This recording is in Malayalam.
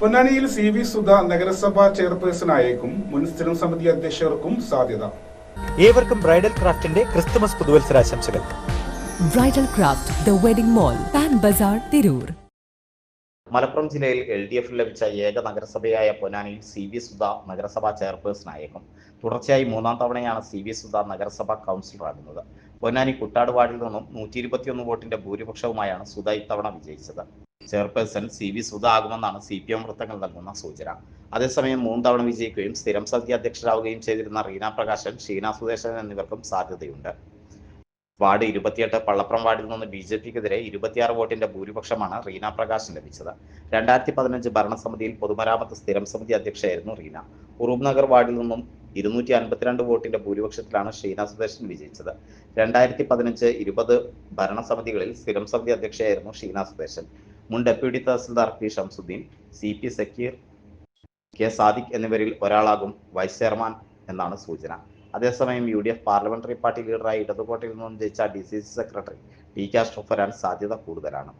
പൊന്നാനിയിൽ സി വി സുധ നഗരസഭാ ചെയർപേഴ്സണായേക്കും മുൻ സ്ഥിരം സമിതി അധ്യക്ഷർക്കും സാധ്യത. ഏവർക്കും ബ്രൈഡൽ ക്രാഫ്റ്റിന്റെ Christmas പുതുവത്സരാശംസകൾ. Bridal craft the wedding mall Pan Bazaar Tirur. Malappuram ജില്ലയിൽ എൽ ഡി എഫിൽ ലഭിച്ച ഏക നഗരസഭയായ പൊന്നാനിയിൽ സി വി സുധ നഗരസഭാ ചെയർപേഴ്സണായേക്കും. തുടർച്ചയായി മൂന്നാം തവണയാണ് സി വി സുധ നഗരസഭാ കൗൺസിലറാകുന്നത് പൊന്നാനി കുട്ടാട് വാർഡിൽ നിന്നും നൂറ്റി ഇരുപത്തിയൊന്ന് വോട്ടിന്റെ ഭൂരിപക്ഷവുമായാണ് സുധ ഇത്തവണ വിജയിച്ചത്. ചെയർപേഴ്സൺ സി വി സുധാകുമെന്നാണ് സി പി എം വൃത്തങ്ങൾ നൽകുന്ന സൂചന. അതേസമയം മൂന്ന് തവണ വിജയിക്കുകയും സ്ഥിരം സമിതി അധ്യക്ഷരാവുകയും ചെയ്തിരുന്ന റീന പ്രകാശൻ ഷീന സുദേശൻ എന്നിവർക്കും സാധ്യതയുണ്ട്. വാർഡ് ഇരുപത്തിയെട്ട് പള്ളപ്രം വാർഡിൽ നിന്ന് ബി ജെ പിക്കെതിരെ ഇരുപത്തിയാറ് വോട്ടിന്റെ ഭൂരിപക്ഷമാണ് റീന പ്രകാശൻ ലഭിച്ചത്. രണ്ടായിരത്തി പതിനഞ്ച് ഭരണസമിതിയിൽ പൊതുമരാമത്ത് സ്ഥിരം സമിതി അധ്യക്ഷയായിരുന്നു റീന. ഉറൂബ് നഗർ വാർഡിൽ നിന്നും ഇരുന്നൂറ്റി അൻപത്തിരണ്ട് വോട്ടിന്റെ ഭൂരിപക്ഷത്തിലാണ് ഷീന സുദേശൻ വിജയിച്ചത്. രണ്ടായിരത്തി പതിനഞ്ച് ഇരുപത് ഭരണസമിതികളിൽ സ്ഥിരം സമിതി അധ്യക്ഷയായിരുന്നു ഷീന സുദേശൻ മുൻ deputy tahsildar P Shamsuddin C P Zakir K Sadiq എന്നിവരിൽ ഒരാളാകും വൈസ് ചെയർമാൻ എന്നാണ് സൂചന. അതേസമയം U D F parliamentary party ലീഡറായി ഇടതുകോട്ടയിൽ നിന്നും ജയിച്ച D C C secretary T K വരാൻ സാധ്യത കൂടുതലാണ്.